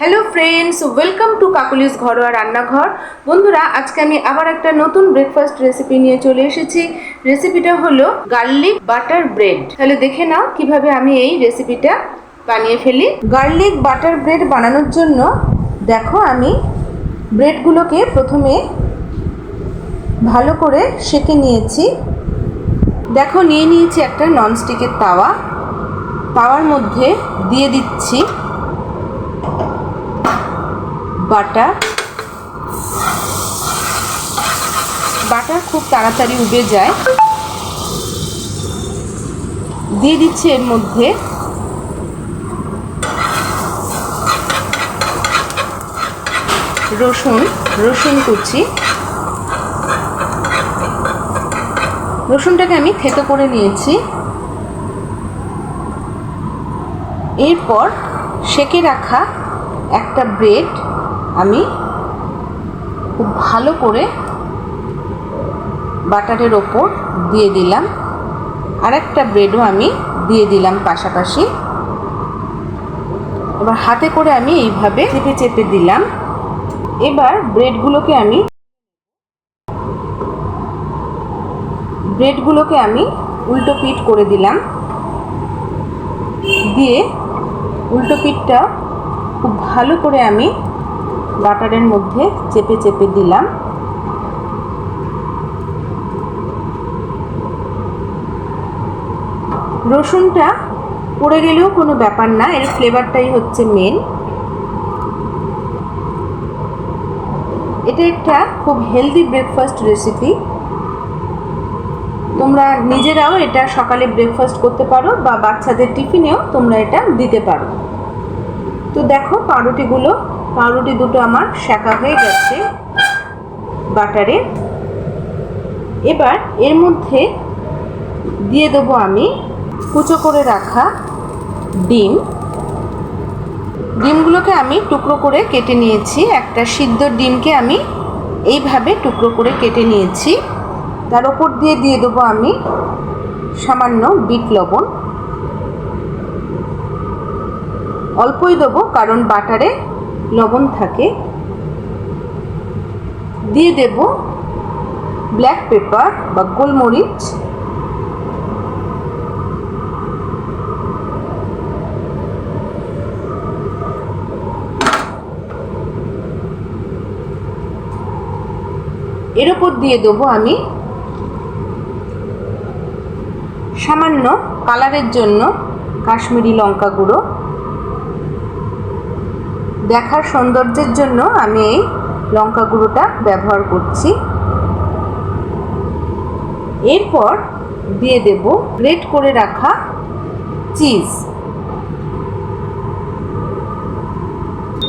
Hello friends welcome to কাকুলিস ঘরোয়া রান্নাঘর। বন্ধুরা, আজকে আমি আবার একটা নতুন ব্রেকফাস্ট রেসিপি নিয়ে চলে এসেছি। রেসিপিটা হলো গার্লিক বাটার ব্রেড তাহলে দেখে নাও কীভাবে আমি এই রেসিপিটা বানিয়ে ফেলি। গার্লিক বাটার ব্রেড বানানোর জন্য দেখো আমি ব্রেডগুলোকে প্রথমে ভালো করে সেঁকে নিয়েছি। দেখো নিয়ে নিয়েছি একটা ননস্টিকের তাওয়া। তাওয়ার মধ্যে দিয়ে দিচ্ছি বাটার বাটার খুব তাড়াতাড়ি উবে যায়। দিয়ে দিচ্ছে এর মধ্যে রসুন রসুন কুচি। রসুনটাকে আমি থেতো করে নিয়েছি। এরপর সেকে রাখা একটা ব্রেড আমি খুব ভালো করে বাটারের ওপর দিয়ে দিলাম। আর একটা ব্রেডও আমি দিয়ে দিলাম পাশাপাশি। এবার হাতে করে আমি এইভাবে চেপে চেপে দিলাম। এবার ব্রেডগুলোকে আমি ব্রেডগুলোকে আমি উল্টো পিট করে দিলাম। দিয়ে উল্টো পিঠটা খুব ভালো করে আমি বাটারের মধ্যে চেপে চেপে দিলাম। রসুনটা পড়ে গেলেও কোনো ব্যাপার না, এর ফ্লেভারটাই হচ্ছে মেন এটা একটা খুব হেলদি ব্রেকফাস্ট রেসিপি তোমরা নিজেরাও এটা সকালে ব্রেকফাস্ট করতে পারো বা বাচ্চাদের টিফিনেও তোমরা এটা দিতে পারো। তো দেখো পাউরুটিগুলো পাউরুটি দুটো আমার শাঁকা হয়ে গেছে বাটারে। এবার এর মধ্যে দিয়ে দেবো আমি কুচো করে রাখা ডিম। ডিমগুলোকে আমি টুকরো করে কেটে নিয়েছি। একটা সিদ্ধ ডিমকে আমি এইভাবে টুকরো করে কেটে নিয়েছি। তার ওপর দিয়ে দিয়ে দেবো আমি সামান্য বিট লবণ। অল্পই দেবো কারণ বাটারে লবণ থাকে, দিয়ে দেব ব্ল্যাক পেপার বা গোলমরিচ, এর ওপর দিয়ে দেবো আমি সামান্য কালারের জন্য কাশ্মীরি লঙ্কা গুঁড়ো। দেখার সৌন্দর্যের জন্য আমি এই লঙ্কা গুঁড়োটা ব্যবহার করছি। এরপর দিয়ে দেব গ্রেট করে রাখা চিজ।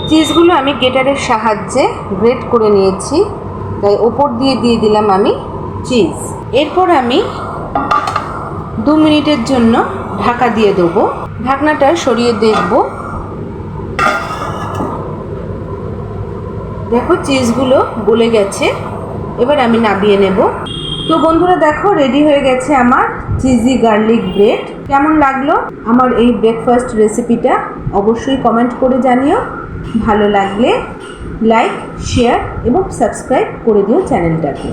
চিজগুলো আমি গেটারের সাহায্যে গ্রেট করে নিয়েছি, তাই ওপর দিয়ে দিয়ে দিলাম আমি চিজ। এরপর আমি দু মিনিটের জন্য ঢাকা দিয়ে দেবো। ঢাকনাটা সরিয়ে দেখব। দেখো চিজগুলো গলে গেছে। এবার আমি নাবিয়ে নেব। তো বন্ধুরা, দেখো রেডি হয়ে গেছে আমার চিজি গার্লিক ব্রেড কেমন লাগল আমার এই ব্রেকফাস্ট রেসিপিটা অবশ্যই কমেন্ট করে জানিও। ভালো লাগলে লাইক শেয়ার এবং সাবস্ক্রাইব করে দিও চ্যানেলটাকে।